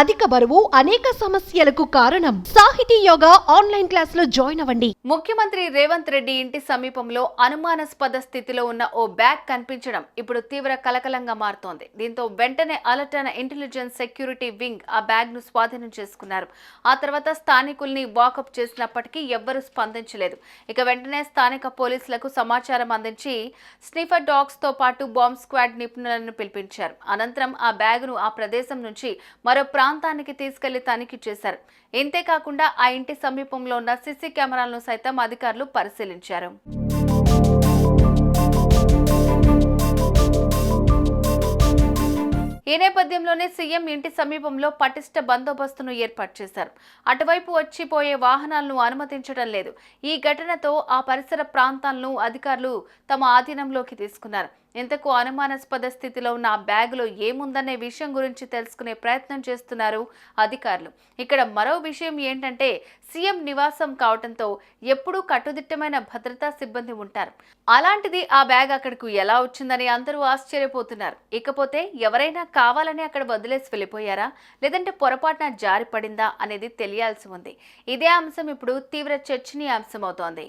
అధిక బరువు అనేక సమస్యలకు కారణం. సాహితీ యోగా ఆన్లైన్ క్లాసులో జాయిన్ అవ్వండి. ముఖ్యమంత్రి రేవంత్ రెడ్డి ఇంటి సమీపంలో అనుమానాస్పద స్థితిలో ఉన్న ఓ బ్యాగ్ కనిపించడం ఇప్పుడు తీవ్ర కలకలంగా మారుతోంది. దీంతో వెంటనే అలర్ట్ అయిన ఇంటెలిజెన్స్ సెక్యూరిటీ వింగ్ ఆ బ్యాగ్ను స్వాధీనం చేసుకున్నారు. ఆ తర్వాత స్థానికుల్ని వాకప్ చేసినప్పటికీ ఎవ్వరూ స్పందించలేదు. ఇక వెంటనే స్థానిక పోలీసులకు సమాచారం అందించి స్నిఫర్ డాగ్స్తో పాటు బాంబ్ స్క్వాడ్ నిపుణులను పిలిపించారు. అనంతరం ఆ బ్యాగ్ను ఆ ప్రదేశం నుంచి మరో ప్రాంతానికి తీసుకెళ్ళి తనిఖీ చేశారు. ఇంతేకాకుండా ఆ ఇంటి సమీపంలో ఉన్న సీసీ కెమెరాలను సైతం అధికారులు పరిశీలించారు. ఈ నేపథ్యంలోనే సీఎం ఇంటి సమీపంలో పటిష్ట బందోబస్తును ఏర్పాటు చేశారు. అటువైపు వచ్చిపోయే వాహనాలను అనుమతించడం లేదు. ఈ ఘటనతో ఆ పరిసర ప్రాంతాలను అధికారులు తమ ఆధీనంలోకి తీసుకున్నారు. ఇంతకు అనుమానాస్పద స్థితిలో ఉన్న ఆ బ్యాగులో ఏముందనే విషయం గురించి తెలుసుకునే ప్రయత్నం చేస్తున్నారు అధికారులు. ఇక్కడ మరో విషయం ఏంటంటే సీఎం నివాసం కావడంతో ఎప్పుడూ కట్టుదిట్టమైన భద్రతా సిబ్బంది ఉంటారు. అలాంటిది ఆ బ్యాగ్ అక్కడకు ఎలా వచ్చిందని అందరూ ఆశ్చర్యపోతున్నారు. ఇకపోతే ఎవరైనా కావాలని అక్కడ వదిలేసి వెళ్ళిపోయారా? లేదంటే పొరపాటున జారి పడిందా అనేది తెలియాల్సి ఉంది. ఇదే అంశం ఇప్పుడు తీవ్ర చర్చనీయాంశం అవుతోంది.